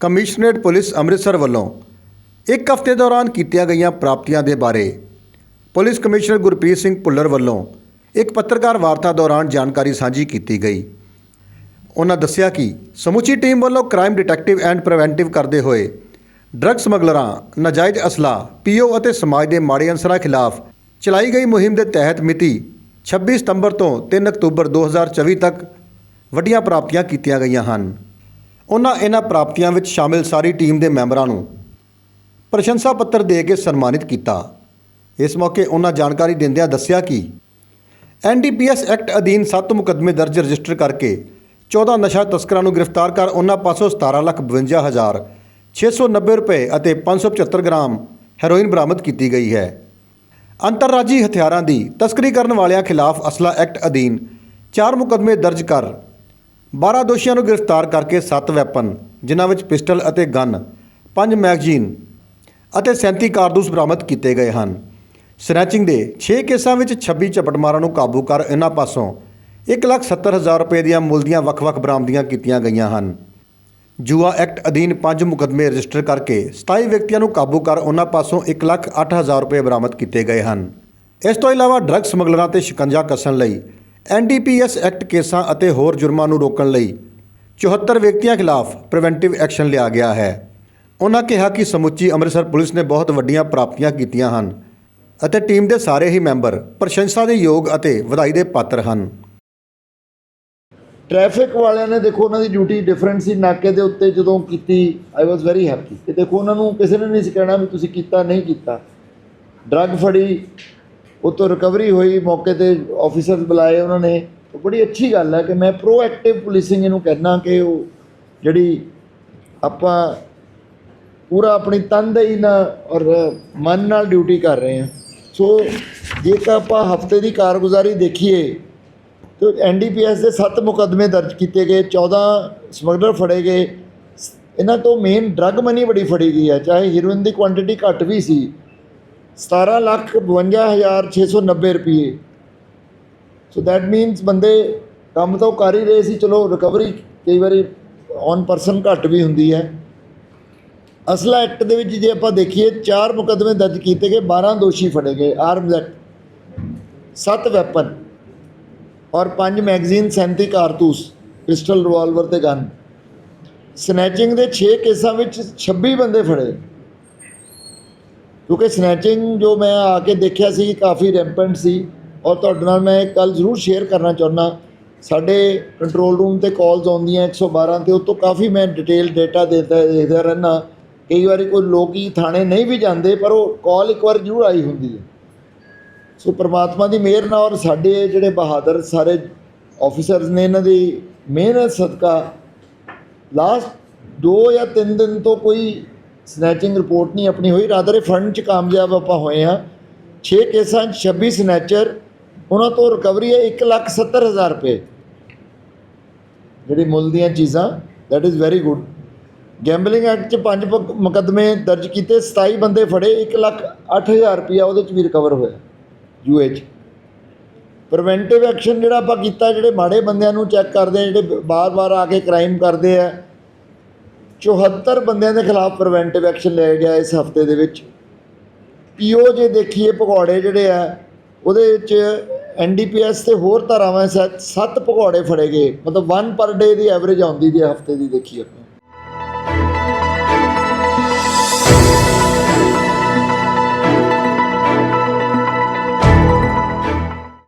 Commissionerate police Amritsar ਵੱਲੋਂ ਇੱਕ ਹਫ਼ਤੇ ਦੌਰਾਨ ਕੀਤੀਆਂ ਗਈਆਂ ਪ੍ਰਾਪਤੀਆਂ ਦੇ ਬਾਰੇ ਪੁਲਿਸ ਕਮਿਸ਼ਨਰ ਗੁਰਪ੍ਰੀਤ ਸਿੰਘ ਭੁੱਲਰ ਵੱਲੋਂ ਇੱਕ ਪੱਤਰਕਾਰ ਵਾਰਤਾ ਦੌਰਾਨ ਜਾਣਕਾਰੀ ਸਾਂਝੀ ਕੀਤੀ ਗਈ। ਉਹਨਾਂ ਦੱਸਿਆ ਕਿ ਸਮੁੱਚੀ ਟੀਮ ਵੱਲੋਂ ਕ੍ਰਾਈਮ ਡਿਟੈਕਟਿਵ ਐਂਡ ਪ੍ਰੀਵੈਂਟਿਵ ਕਰਦੇ ਹੋਏ ਡਰੱਗ ਸਮਗਲਰਾਂ, ਨਾਜਾਇਜ਼ ਅਸਲਾ, ਪੀਓ ਅਤੇ ਸਮਾਜ ਦੇ ਮਾੜੇ ਅਨਸਰਾਂ ਖਿਲਾਫ ਚਲਾਈ ਗਈ ਮੁਹਿੰਮ ਦੇ ਤਹਿਤ ਮਿਤੀ 26 ਸਤੰਬਰ ਤੋਂ 3 ਅਕਤੂਬਰ 2024 ਤੱਕ ਵੱਡੀਆਂ ਪ੍ਰਾਪਤੀਆਂ ਕੀਤੀਆਂ ਗਈਆਂ ਹਨ। ਉਹਨਾਂ ਇਹਨਾਂ ਪ੍ਰਾਪਤੀਆਂ ਵਿੱਚ ਸ਼ਾਮਿਲ ਸਾਰੀ ਟੀਮ ਦੇ ਮੈਂਬਰਾਂ ਨੂੰ ਪ੍ਰਸ਼ੰਸਾ ਪੱਤਰ ਦੇ ਕੇ ਸਨਮਾਨਿਤ ਕੀਤਾ। ਇਸ ਮੌਕੇ ਉਹਨਾਂ ਜਾਣਕਾਰੀ ਦਿੰਦਿਆਂ ਦੱਸਿਆ ਕਿ ਐਨਡੀਪੀਐਸ ਐਕਟ ਅਧੀਨ 7 ਮੁਕੱਦਮੇ ਦਰਜ ਰਜਿਸਟਰ ਕਰਕੇ 14 ਨਸ਼ਾ ਤਸਕਰਾਂ ਨੂੰ ਗ੍ਰਿਫਤਾਰ ਕਰ ਉਹਨਾਂ ਪਾਸੋਂ 17,52,690 ਰੁਪਏ ਅਤੇ 575 ਗ੍ਰਾਮ ਹੈਰੋਇਨ ਬਰਾਮਦ ਕੀਤੀ ਗਈ ਹੈ। ਅੰਤਰਰਾਜੀ ਹਥਿਆਰਾਂ ਦੀ ਤਸਕਰੀ ਕਰਨ ਵਾਲਿਆਂ ਖਿਲਾਫ ਅਸਲਾ ਐਕਟ ਅਧੀਨ 4 ਮੁਕੱਦਮੇ ਦਰਜ ਕਰ 12 ਦੋਸ਼ੀਆਂ ਨੂੰ ਗ੍ਰਿਫਤਾਰ ਕਰਕੇ 7 ਵੈਪਨ ਜਿਨ੍ਹਾਂ ਵਿੱਚ ਪਿਸਟਲ ਅਤੇ ਗਨ 5 ਮੈਗਜ਼ੀਨ ਅਤੇ 37 ਕਾਰਤੂਸ ਬਰਾਮਦ ਕੀਤੇ ਗਏ ਹਨ। ਸਨੈਚਿੰਗ ਦੇ 6 ਕੇਸਾਂ ਵਿੱਚ 26 ਝਪਟਮਾਰਾਂ ਨੂੰ ਕਾਬੂ ਕਰ ਇਹਨਾਂ ਪਾਸੋਂ 1,70,000 ਰੁਪਏ ਦੀਆਂ ਮੁੱਲ ਦੀਆਂ ਵੱਖ-ਵੱਖ ਬਰਾਮਦੀਆਂ ਕੀਤੀਆਂ ਗਈਆਂ ਹਨ। ਜੂਆ ਐਕਟ ਅਧੀਨ 5 ਮੁਕੱਦਮੇ ਰਜਿਸਟਰ ਕਰਕੇ 27 ਵਿਅਕਤੀਆਂ ਨੂੰ ਕਾਬੂ ਕਰ ਉਹਨਾਂ ਪਾਸੋਂ 1,08,000 ਰੁਪਏ ਬਰਾਮਦ ਕੀਤੇ ਗਏ ਹਨ। ਇਸ ਤੋਂ ਇਲਾਵਾ ਡਰੱਗ ਸਮਗਲਰਾਂ ਤੇ ਸ਼ਿਕੰਜਾ ਕੱਸਣ ਲਈ ਐਨਡੀਪੀਐਸ ਐਕਟ ਕੇਸਾਂ ਅਤੇ ਹੋਰ ਜੁਰਮਾਂ ਨੂੰ ਰੋਕਣ ਲਈ 74 ਵਿਅਕਤੀਆਂ ਖਿਲਾਫ ਪ੍ਰੀਵੈਂਟਿਵ ਐਕਸ਼ਨ ਲਿਆ ਗਿਆ ਹੈ। ਉਹਨਾਂ ਕਿਹਾ ਕਿ ਸਮੁੱਚੀ ਅੰਮ੍ਰਿਤਸਰ ਪੁਲਿਸ ਨੇ ਬਹੁਤ ਵੱਡੀਆਂ ਪ੍ਰਾਪਤੀਆਂ ਕੀਤੀਆਂ ਹਨ ਅਤੇ ਟੀਮ ਦੇ ਸਾਰੇ ਹੀ ਮੈਂਬਰ ਪ੍ਰਸ਼ੰਸਾ ਦੇ ਯੋਗ ਅਤੇ ਵਧਾਈ ਦੇ ਪਾਤਰ ਹਨ। ਟ੍ਰੈਫਿਕ ਵਾਲਿਆਂ ਨੇ ਦੇਖੋ, ਉਹਨਾਂ ਦੀ ਡਿਊਟੀ ਡਿਫਰੈਂਟ ਸੀ। ਨਾਕੇ ਦੇ ਉੱਤੇ ਜਦੋਂ ਕੀਤੀ ਆਈ ਵਾਸ ਵੈਰੀ ਹੈਪੀ ਤੇ ਦੇਖੋ, ਉਹਨਾਂ ਨੂੰ ਕਿਸੇ ਨੇ ਨਹੀਂ ਸੀ ਕਹਿਣਾ ਵੀ ਤੁਸੀਂ ਕੀਤਾ, ਨਹੀਂ ਕੀਤਾ। ਡਰੱਗ ਫੜੀ ਉਹ ਤੋਂ ਰਿਕਵਰੀ ਹੋਈ, ਮੌਕੇ ਤੇ ਆਫੀਸਰਸ ਬੁਲਾਏ ਉਹਨਾਂ ਨੇ। ਬੜੀ ਅੱਛੀ ਗੱਲ ਹੈ ਕਿ ਮੈਂ ਪ੍ਰੋਐਕਟਿਵ ਪੁਲਿਸਿੰਗ ਇਹਨੂੰ ਕਹਿਣਾ ਕਿ ਉਹ ਜਿਹੜੀ ਆਪਾਂ ਪੂਰਾ ਆਪਣੀ ਤਨਦੇਹੀ ਨਾਲ ਔਰ ਮਨ ਨਾਲ ਡਿਊਟੀ ਕਰ ਰਹੇ ਹਾਂ। ਸੋ ਜੇਕਰ ਆਪਾਂ ਹਫ਼ਤੇ ਦੀ ਕਾਰਗੁਜ਼ਾਰੀ ਦੇਖੀਏ, ਤੇ ਐਨਡੀਪੀਐਸ ਦੇ 7 ਮੁਕੱਦਮੇ ਦਰਜ ਕੀਤੇ ਗਏ 14 ਸਮਗਲਰ ਫੜੇ ਗਏ। ਸ- ਇਹਨਾਂ ਤੋਂ ਮੇਨ ਡਰੱਗ ਮਨੀ ਬੜੀ ਫੜੀ ਗਈ ਹੈ, ਚਾਹੇ ਹੀਰੋਇਨ ਦੀ ਕੁਆਂਟੀਟੀ ਘੱਟ ਵੀ ਸੀ 17 ਲੱਖ 52690 ਰੁਪਏ। ਸੋ ਦੈਟ ਮੀਨਸ ਬੰਦੇ ਕੰਮ ਤਾਂ ਉਹ ਕਰ ਹੀ ਰਹੇ ਸੀ, ਚਲੋ ਰਿਕਵਰੀ ਕਈ ਵਾਰੀ ਔਨ ਪਰਸਨ ਘੱਟ ਵੀ ਹੁੰਦੀ ਹੈ। ਅਸਲਾ ਐਕਟ ਦੇ ਵਿੱਚ ਜੇ ਆਪਾਂ ਦੇਖੀਏ, ਚਾਰ ਮੁਕੱਦਮੇ ਦਰਜ ਕੀਤੇ ਗਏ 12 ਦੋਸ਼ੀ ਫੜੇ ਗਏ ਆਰਮਜ਼ ਐਕਟ 7 ਵੈਪਨ ਔਰ 5 ਮੈਗਜ਼ੀਨ 37 ਕਾਰਤੂਸ ਪਿਸਟਲ ਰਿਵਾਲਵਰ ਤੇ ਗਨ ਸਨੈਚਿੰਗ ਦੇ 6 ਕੇਸਾਂ ਵਿੱਚ 26 ਬੰਦੇ ਫੜੇ। ਕਿਉਂਕਿ ਸਨੈਚਿੰਗ ਜੋ ਮੈਂ ਆ ਕੇ ਦੇਖਿਆ ਸੀ ਕਾਫੀ ਰੈਂਪੈਂਟ ਸੀ ਔਰ ਤੁਹਾਡੇ ਨਾਲ ਮੈਂ ਇੱਕ ਗੱਲ ਜ਼ਰੂਰ ਸ਼ੇਅਰ ਕਰਨਾ ਚਾਹੁੰਦਾ। ਸਾਡੇ ਕੰਟਰੋਲ ਰੂਮ ਤੇ ਕਾਲਸ ਆਉਂਦੀਆਂ 112 ਤੇ ਉਹ ਤੋਂ ਕਾਫੀ ਮੈਂ ਡਿਟੇਲ ਡਾਟਾ ਦੇਦਾ ਦੇਖਦਾ ਰਹਿਣਾ ਕਈ ਵਾਰੀ ਕੋਈ ਲੋਕੀ ਥਾਣੇ ਨਹੀਂ ਵੀ ਜਾਂਦੇ, ਪਰ ਉਹ ਕਾਲ ਇੱਕ ਵਾਰ ਜ਼ਰੂਰ ਆਈ ਹੁੰਦੀ ਹੈ। ਸੋ ਪ੍ਰਮਾਤਮਾ ਦੀ ਮਿਹਰ ਨਾਲ ਔਰ ਸਾਡੇ ਜਿਹੜੇ ਬਹਾਦਰ ਸਾਰੇ ਆਫੀਸਰਸ ਨੇ ਇਹਨਾਂ ਦੀ ਮਿਹਨਤ, ਸਦਕਾ। ਲਾਸਟ 2 ਜਾਂ 3 ਦਿਨ ਤੋਂ ਕੋਈ ਸਨੈਚਿੰਗ ਰਿਪੋਰਟ ਨਹੀਂ ਆਪਣੀ ਹੋਈ ਰਾਦਰ ਇਹ ਫੰਡ 'ਚ ਕਾਮਯਾਬ ਆਪਾਂ ਹੋਏ ਆ 6 ਕੇਸਾਂ 'ਚ 26 ਸਨੈਚਰ ਉਹਨਾਂ ਤੋਂ ਰਿਕਵਰੀ ਹੈ 1,70,000 ਰੁਪਏ। ਜਿਹੜੀ ਮੁੱਲ ਦੀਆਂ ਚੀਜ਼ਾਂ that is very good gambling act 'ਚ ਪੰਜ ਮੁਕ- ਮੁਕੱਦਮੇ ਦਰਜ ਕੀਤੇ 27 ਬੰਦੇ ਫੜੇ 1,08,000 ਰੁਪਇਆ ਉਹਦੇ 'ਚ ਵੀ ਰਿਕਵਰ ਹੋਇਆ ਯੂਏ 'ਚ। ਪ੍ਰੀਵੈਂਟਿਵ ਐਕਸ਼ਨ ਜਿਹੜਾ ਆਪਾਂ ਕੀਤਾ ਜਿਹੜੇ ਮਾੜੇ ਬੰਦਿਆਂ ਨੂੰ ਚੈੱਕ ਕਰਦੇ ਆ ਜਿਹੜੇ ਬਾਰ-ਬਾਰ ਆ ਕੇ ਕ੍ਰਾਈਮ ਕਰਦੇ ਆ 74 ਬੰਦਿਆਂ ਦੇ ਖਿਲਾਫ ਪ੍ਰੀਵੈਂਟਿਵ ਐਕਸ਼ਨ ਲਿਆ ਗਿਆ ਇਸ ਹਫ਼ਤੇ ਦੇ ਵਿੱਚ। ਪੀਓ ਜੇ ਦੇਖੀਏ ਪਕੌੜੇ ਜਿਹੜੇ ਆ, ਉਹਦੇ ਵਿੱਚ ਐਨਡੀਪੀਐਸ ਤੇ ਹੋਰ ਧਾਰਾਵਾਂ ਸੱਤ ਸੱਤ ਪਕੌੜੇ ਫੜੇ ਗਏ। ਮਤਲਬ 1 ਪਰ ਡੇ ਦੀ ਐਵਰੇਜ ਆਉਂਦੀ ਜੇ ਹਫ਼ਤੇ ਦੀ ਦੇਖੀਏ